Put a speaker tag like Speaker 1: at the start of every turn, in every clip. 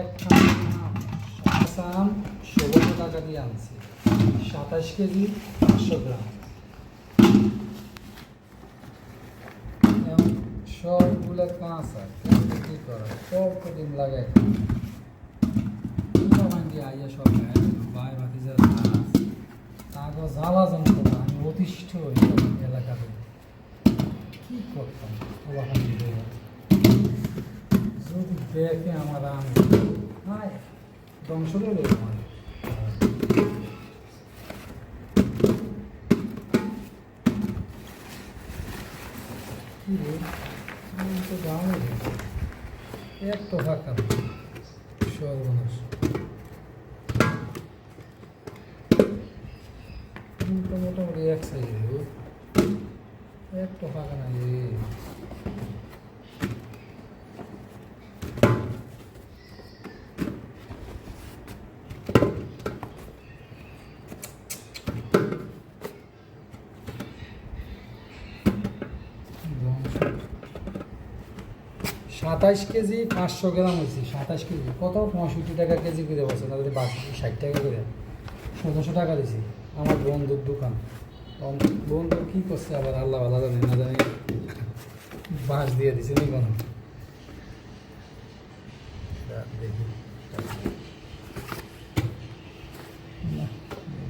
Speaker 1: এক আসাম ষোলোশো টাকা দিয়ে আনছি। সাতাশ কেজি, পাঁচশো গ্রাম। সবগুলো কাঁচা কি করা সব কদিন মান্ডি আইয়া সব ভাই ভাতিজার আমি অতিষ্ঠ এলাকাতে। কি করতাম? দেখে আমার আমি। হায় ধ্বংস করে আমার তো দামে এক তো ফাঁকা সর্বনাশ মোটামুটি এক সাইজে এক তো ফাঁকা নাই রে সাতাইশ কেজি পাঁচশো গ্রাম হয়েছে সাতাশ কেজি। কত? পঁয়ষট্টি টাকা কেজি করে বলছে তাদের বাকি ষাট টাকা করে। সতেরোশো টাকা দিয়েছি আমার বন্ধুর দোকান। বন্ধু- কী করছে আবার? আল্লাহ আল্লাহ জানে না জানি বাঁশ দিয়ে দিছে নি কোনো। দেখি না,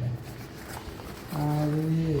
Speaker 1: না। আরে